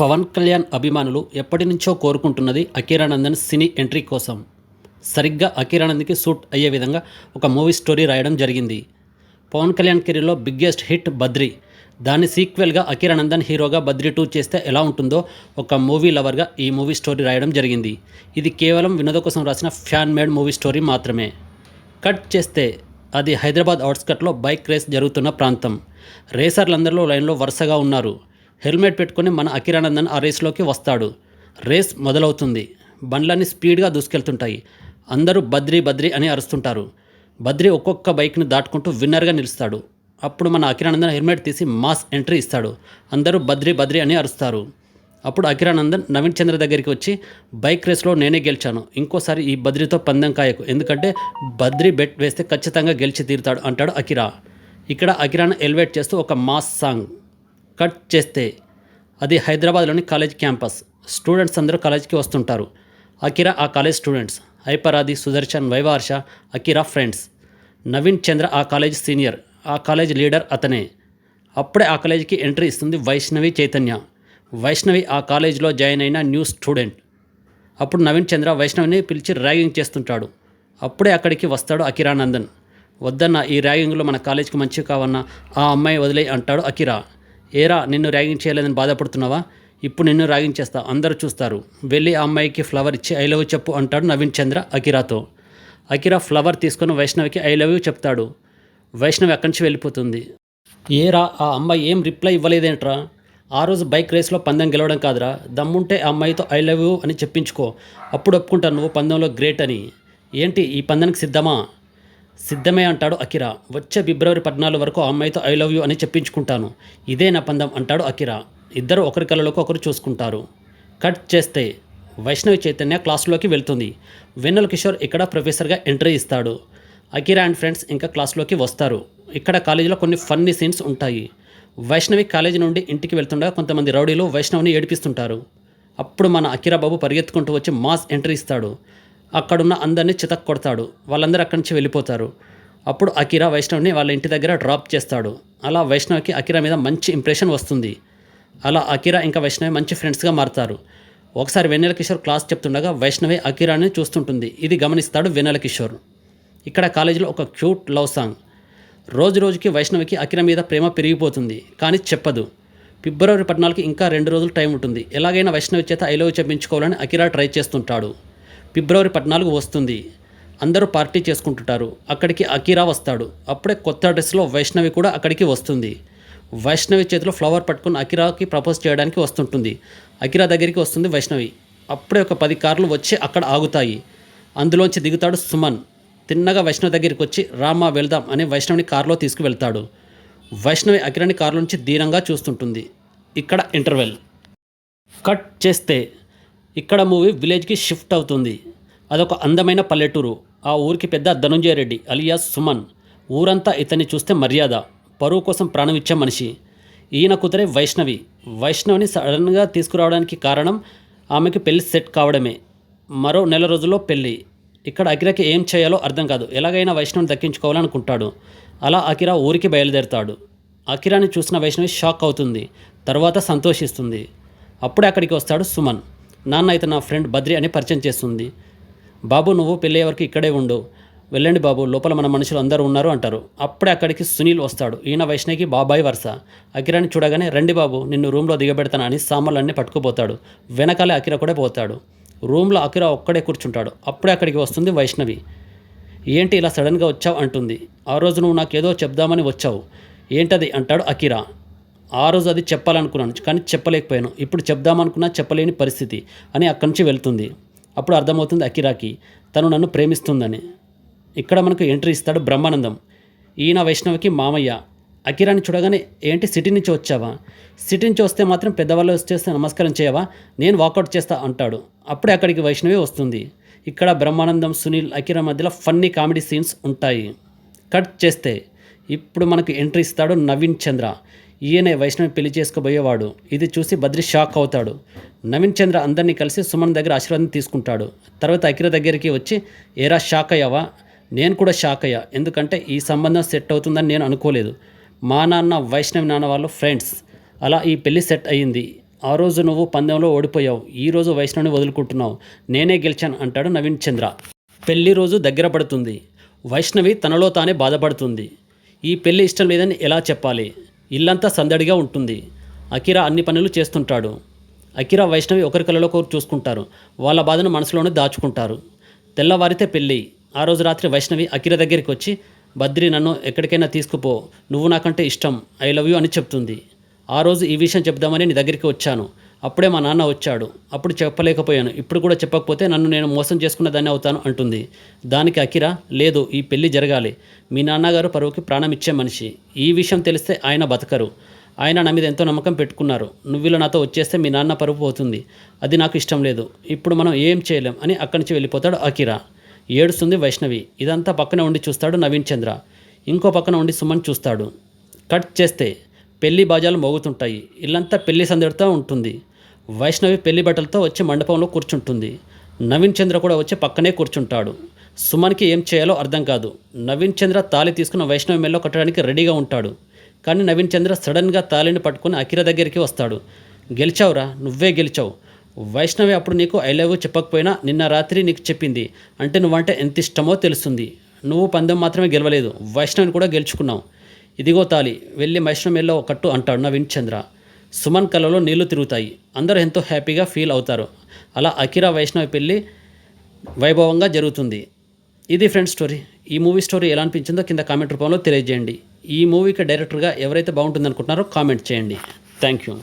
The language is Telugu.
పవన్ కళ్యాణ్ అభిమానులు ఎప్పటి నుంచో కోరుకుంటున్నది అఖీరానందన్ సినీ ఎంట్రీ కోసం. సరిగ్గా అఖీరానంద్కి సూట్ అయ్యే విధంగా ఒక మూవీ స్టోరీ రాయడం జరిగింది. పవన్ కళ్యాణ్ కెరీర్లో బిగ్గెస్ట్ హిట్ బద్రి. దాని సీక్వెల్గా అఖీరానందన్ హీరోగా బద్రి టూ చేస్తే ఎలా ఉంటుందో ఒక మూవీ లవర్గా ఈ మూవీ స్టోరీ రాయడం జరిగింది. ఇది కేవలం వినోద కోసం రాసిన ఫ్యాన్ మేడ్ మూవీ స్టోరీ మాత్రమే. కట్ చేస్తే అది హైదరాబాద్ అవుట్స్కట్లో బైక్ రేస్ జరుగుతున్న ప్రాంతం. రేసర్లందరిలో లైన్లో వరుసగా ఉన్నారు. హెల్మెట్ పెట్టుకుని మన అకిరానందన్ ఆ రేస్లోకి వస్తాడు. రేస్ మొదలవుతుంది. బండ్లన్నీ స్పీడ్గా దూసుకెళ్తుంటాయి. అందరూ బద్రి బద్రి అని అరుస్తుంటారు. బద్రి ఒక్కొక్క బైక్ని దాటుకుంటూ విన్నర్గా నిలుస్తాడు. అప్పుడు మన అకిరానందన్ హెల్మెట్ తీసి మాస్ ఎంట్రీ ఇస్తాడు. అందరూ బద్రి బద్రి అని అరుస్తారు. అప్పుడు అకిరానందన్ నవీన్ చంద్ర దగ్గరికి వచ్చి బైక్ రేస్లో నేనే గెలిచాను. ఇంకోసారి ఈ బద్రితో పందెం కాయకు. ఎందుకంటే బద్రి బెట్ వేస్తే ఖచ్చితంగా గెలిచి తీరుతాడు అంటాడు అకిరా ఇక్కడ అకిరాను ఎలివేట్ చేస్తూ ఒక మాస్ సాంగ్. కట్ చేస్తే అది హైదరాబాద్లోని కాలేజ్ క్యాంపస్. స్టూడెంట్స్ అందరూ కాలేజ్కి వస్తుంటారు. అకిరా ఆ కాలేజ్ స్టూడెంట్స్ హైపరాది సుదర్శన్ వైవార్ష అకిరా ఫ్రెండ్స్. నవీన్ చంద్ర ఆ కాలేజ్ సీనియర్ ఆ కాలేజ్ లీడర్ అతనే. అప్పుడే ఆ కాలేజీకి ఎంట్రీ ఇస్తుంది వైష్ణవి చైతన్య. వైష్ణవి ఆ కాలేజీలో జాయిన్ అయిన న్యూ స్టూడెంట్. అప్పుడు నవీన్ చంద్ర వైష్ణవిని పిలిచి ర్యాగింగ్ చేస్తుంటాడు. అప్పుడే అక్కడికి వస్తాడు అకిరానందన్ వద్దన్న ఈ ర్యాగింగ్లో మన కాలేజీకి మంచివి కావన్న ఆ అమ్మాయి వదిలే అంటాడు అకిరా ఏరా నిన్ను ర్యాగింగ్ చేయలేదని బాధపడుతున్నావా? ఇప్పుడు నిన్ను ర్యాగింగ్ అందరూ చూస్తారు. వెళ్ళి ఆ అమ్మాయికి ఫ్లవర్ ఇచ్చి ఐ లవ్ చెప్పు అంటాడు నవీన్ చంద్ర అకిరాతో అకిరా ఫ్లవర్ తీసుకొని వైష్ణవికి ఐ లవ్ చెప్తాడు. వైష్ణవి అక్కడి నుంచి వెళ్ళిపోతుంది. ఏరా ఆ అమ్మాయి ఏం రిప్లై ఇవ్వలేదేంట్రా? ఆ రోజు బైక్ రేస్లో పందెం గెలవడం కాదురా. దమ్ముంటే ఆ అమ్మాయితో ఐ లవ్ యూ అని చెప్పించుకో. అప్పుడు ఒప్పుకుంటాను నువ్వు పందెంలో గ్రేట్ అని. ఏంటి ఈ పందెంకి సిద్ధమా? సిద్ధమే అంటాడు అకిరా వచ్చే ఫిబ్రవరి పద్నాలుగు వరకు ఆ అమ్మాయితో ఐ లవ్ యూ అని చెప్పించుకుంటాను. ఇదే నా పందం అంటాడు అకిరా ఇద్దరు ఒకరి కళ్ళలోకి ఒకరు చూసుకుంటారు. కట్ చేస్తే వైష్ణవి చైతన్య క్లాస్లోకి వెళ్తుంది. వెన్నెల కిషోర్ ఇక్కడ ప్రొఫెసర్గా ఎంట్రీ ఇస్తాడు. అకిరా అండ్ ఫ్రెండ్స్ ఇంకా క్లాస్లోకి వస్తారు. ఇక్కడ కాలేజీలో కొన్ని ఫన్నీ సీన్స్ ఉంటాయి. వైష్ణవి కాలేజీ నుండి ఇంటికి వెళ్తుండగా కొంతమంది రౌడీలు వైష్ణవిని ఏడిపిస్తుంటారు. అప్పుడు మన అకిరా బాబు పరిగెత్తుకుంటూ వచ్చి మాస్ ఎంట్రీ ఇస్తాడు. అక్కడున్న అందరినీ చితక్ కొడతాడు. వాళ్ళందరూ అక్కడి నుంచి వెళ్ళిపోతారు. అప్పుడు అకిరా వైష్ణవ్ని వాళ్ళ ఇంటి దగ్గర డ్రాప్ చేస్తాడు. అలా వైష్ణవ్కి అకిరా మీద మంచి ఇంప్రెషన్ వస్తుంది. అలా అకిరా ఇంకా వైష్ణవి మంచి ఫ్రెండ్స్గా మారుతారు. ఒకసారి వెన్నెల కిషోర్ క్లాస్ చెప్తుండగా వైష్ణవి అకిరాని చూస్తుంటుంది. ఇది గమనిస్తాడు వెన్నెల కిషోర్. ఇక్కడ కాలేజీలో ఒక క్యూట్ లవ్ సాంగ్ రోజు రోజుకి వైష్ణవికి అకిర మీద ప్రేమ పెరిగిపోతుంది కానీ చెప్పదు. ఫిబ్రవరి పద్నాలుగుకి ఇంకా రెండు రోజులు టైం ఉంటుంది. ఎలాగైనా వైష్ణవి చేత ఐ లవ్ చెప్పించుకోవాలని అకిరా ట్రై చేస్తుంటాడు. ఫిబ్రవరి పద్నాలుగు వస్తుంది. అందరూ పార్టీ చేసుకుంటుంటారు. అక్కడికి అకీరా వస్తాడు. అప్పుడే కొత్త డ్రెస్లో వైష్ణవి కూడా అక్కడికి వస్తుంది. వైష్ణవి చేతిలో ఫ్లవర్ పట్టుకుని అకిరాకి ప్రపోజ్ చేయడానికి వస్తుంటుంది. అకిరా దగ్గరికి వస్తుంది వైష్ణవి. అప్పుడే ఒక పది కార్లు వచ్చి అక్కడ ఆగుతాయి. అందులోంచి దిగుతాడు సుమన్. తిన్నగా వైష్ణవి దగ్గరికి వచ్చి రామా వెళ్దాం అని వైష్ణవిని కారులో తీసుకువెళ్తాడు. వైష్ణవి అకిరాని కారులో నుంచి దీనంగా చూస్తుంటుంది. ఇక్కడ ఇంటర్వెల్. కట్ చేస్తే ఇక్కడ మూవీ విలేజ్కి షిఫ్ట్ అవుతుంది. అదొక అందమైన పల్లెటూరు. ఆ ఊరికి పెద్ద ధనుంజయ రెడ్డి అలియాస్ సుమన్. ఊరంతా ఇతన్ని చూస్తే మర్యాద పరువు కోసం ప్రాణం ఇచ్చే మనిషి. ఈయన కూతురే వైష్ణవి. వైష్ణవిని సడన్గా తీసుకురావడానికి కారణం ఆమెకి పెళ్ళి సెట్ కావడమే. మరో నెల రోజుల్లో పెళ్ళి ఇక్కడ అకిరాకి ఏం చేయాలో అర్థం కాదు. ఎలాగైనా వైష్ణవిని దక్కించుకోవాలనుకుంటాడు. అలా అకిరా ఊరికి బయలుదేరుతాడు. అకిరాని చూసిన వైష్ణవి షాక్ అవుతుంది. తర్వాత సంతోషిస్తుంది. అప్పుడే అక్కడికి వస్తాడు సుమన్. నాన్న అయితే నా ఫ్రెండ్ బద్రి అని పరిచయం చేస్తుంది. బాబు నువ్వు పెళ్ళే వరకు ఇక్కడే ఉండు. వెళ్ళండి బాబు లోపల మన మనుషులు అందరూ ఉన్నారు అంటారు. అప్పుడే అక్కడికి సునీల్ వస్తాడు. ఈయన వైష్ణవికి బాబాయ్ వరుస. అకిరాని చూడగానే రండి బాబు నిన్ను రూమ్లో దిగబెడతాను అని సామాన్లన్నీ పట్టుకుపోతాడు. వెనకాలే అకిర కూడా పోతాడు. రూమ్లో అకిర ఒక్కడే కూర్చుంటాడు. అప్పుడే అక్కడికి వస్తుంది వైష్ణవి. ఏంటి ఇలా సడన్గా వచ్చావు అంటుంది. ఆ రోజు నువ్వు నాకేదో చెప్దామని వచ్చావు. ఏంటది? అంటాడు అకిరా. ఆ రోజు అది చెప్పాలనుకున్నాను కానీ చెప్పలేకపోయాను. ఇప్పుడు చెప్దామనుకున్నా చెప్పలేని పరిస్థితి అని అక్కడి నుంచి వెళ్తుంది. అప్పుడు అర్థమవుతుంది అకిరాకి తను నన్ను ప్రేమిస్తుందని. ఇక్కడ మనకు ఎంట్రీ ఇస్తాడు బ్రహ్మానందం. ఈయన వైష్ణవికి మామయ్య. అకిరాని చూడగానే ఏంటి సిటీ నుంచి వచ్చావా? సిటీ నుంచి వస్తే మాత్రం పెద్దవాళ్ళు వచ్చేస్తే నమస్కారం చేయవా? నేను వాకౌట్ చేస్తా అంటాడు. అప్పుడే అక్కడికి వైష్ణవి వస్తుంది. ఇక్కడ బ్రహ్మానందం సునీల్ అకిరా మధ్యలో ఫన్నీ కామెడీ సీన్స్ ఉంటాయి. కట్ చేస్తే. ఇప్పుడు మనకు ఎంట్రీ ఇస్తాడు నవీన్ చంద్ర. ఈయనే వైష్ణవి పెళ్ళి చేసుకోబోయేవాడు. ఇది చూసి బద్రి షాక్ అవుతాడు. నవీన్ చంద్ర అందరినీ కలిసి సుమన్ దగ్గర ఆశీర్వాదం తీసుకుంటాడు. తర్వాత అకిర దగ్గరికి వచ్చి ఏరా షాక్ అయ్యావా? నేను కూడా షాక్ అయ్యా. ఎందుకంటే ఈ సంబంధం సెట్ అవుతుందని నేను అనుకోలేదు. మా నాన్న వైష్ణవి నాన్న వాళ్ళు ఫ్రెండ్స్. అలా ఈ పెళ్ళి సెట్ అయ్యింది. ఆ రోజు నువ్వు పందెంలో ఓడిపోయావు. ఈరోజు వైష్ణవిని వదులుకుంటున్నావు. నేనే గెలిచాను అంటాడు నవీన్ చంద్ర. పెళ్ళి రోజు దగ్గర పడుతుంది. వైష్ణవి తనలో తానే బాధపడుతుంది. ఈ పెళ్ళి ఇష్టం లేదని ఎలా చెప్పాలి? ఇల్లంతా సందడిగా ఉంటుంది. అకిరా అన్ని పనులు చేస్తుంటాడు. అకిరా వైష్ణవి ఒకరి కలలో ఒకరు చూసుకుంటారు. వాళ్ళ బాధను మనసులోనే దాచుకుంటారు. తెల్లవారితే పెళ్ళి. ఆ రోజు రాత్రి వైష్ణవి అకిర దగ్గరికి వచ్చి బద్రి నన్ను ఎక్కడికైనా తీసుకుపో. నువ్వు నాకంటే ఇష్టం. ఐ లవ్ యూ అని చెప్తుంది. ఆ రోజు ఈ విషయం చెప్దామని నీ దగ్గరికి వచ్చాను. అప్పుడే మా నాన్న వచ్చాడు. అప్పుడు చెప్పలేకపోయాను. ఇప్పుడు కూడా చెప్పకపోతే నన్ను నేను మోసం చేసుకున్న దాన్ని అవుతాను అంటుంది. దానికి అకిరా లేదు ఈ పెళ్ళి జరగాలి. మీ నాన్నగారు పరువుకి ప్రాణం ఇచ్చే మనిషి. ఈ విషయం తెలిస్తే ఆయన బతకరు. ఆయన నా మీద ఎంతో నమ్మకం పెట్టుకున్నారు. నువ్వు ఇలా నాతో వచ్చేస్తే మీ నాన్న పరువు పోతుంది. అది నాకు ఇష్టం లేదు. ఇప్పుడు మనం ఏం చేయలేం అని అక్కడి నుంచి వెళ్ళిపోతాడు అకిరా ఏడుస్తుంది వైష్ణవి. ఇదంతా పక్కన ఉండి చూస్తాడు నవీన్ చంద్ర. ఇంకో పక్కన ఉండి సుమన్ చూస్తాడు. కట్ చేస్తే పెళ్ళి బాజాలు మోగుతుంటాయి. ఇల్లంతా పెళ్ళి సందడితో ఉంటుంది. వైష్ణవి పెళ్ళి బట్టలతో వచ్చి మండపంలో కూర్చుంటుంది. నవీన్ చంద్ర కూడా వచ్చి పక్కనే కూర్చుంటాడు. సుమన్కి ఏం చేయాలో అర్థం కాదు. నవీన్ చంద్ర తాళి తీసుకున్న వైష్ణవి మెల్లో కట్టడానికి రెడీగా ఉంటాడు. కానీ నవీన్ చంద్ర సడన్గా తాళిని పట్టుకుని అఖిర దగ్గరికి వస్తాడు. గెలిచావురా నువ్వే గెలిచావు. వైష్ణవి అప్పుడు నీకు ఐ లవ్ చెప్పకపోయినా నిన్న రాత్రి నీకు చెప్పింది. అంటే నువ్వంటే ఎంత ఇష్టమో తెలుస్తుంది. నువ్వు పందెం మాత్రమే గెలవలేదు. వైష్ణవిని కూడా గెలుచుకున్నావు. ఇదిగో తాలి వెళ్ళి వైష్ణవి మెల్లో కట్టు అంటాడు నవీన్ చంద్ర. సుమన్ కళ్ళలో నీళ్ళు తిరుగుతాయి. అందరూ ఎంతో హ్యాపీగా ఫీల్ అవుతారు. అలా అకిరా వైష్ణవి పెళ్ళి వైభవంగా జరుగుతుంది. ఇది ఫ్రెండ్ స్టోరీ. ఈ మూవీ స్టోరీ ఎలా అనిపించిందో కింద కామెంట్ రూపంలో తెలియజేయండి. ఈ మూవీకి డైరెక్టర్గా ఎవరైతే బాగుంటుందనుకుంటున్నారో కామెంట్ చేయండి. Thank you.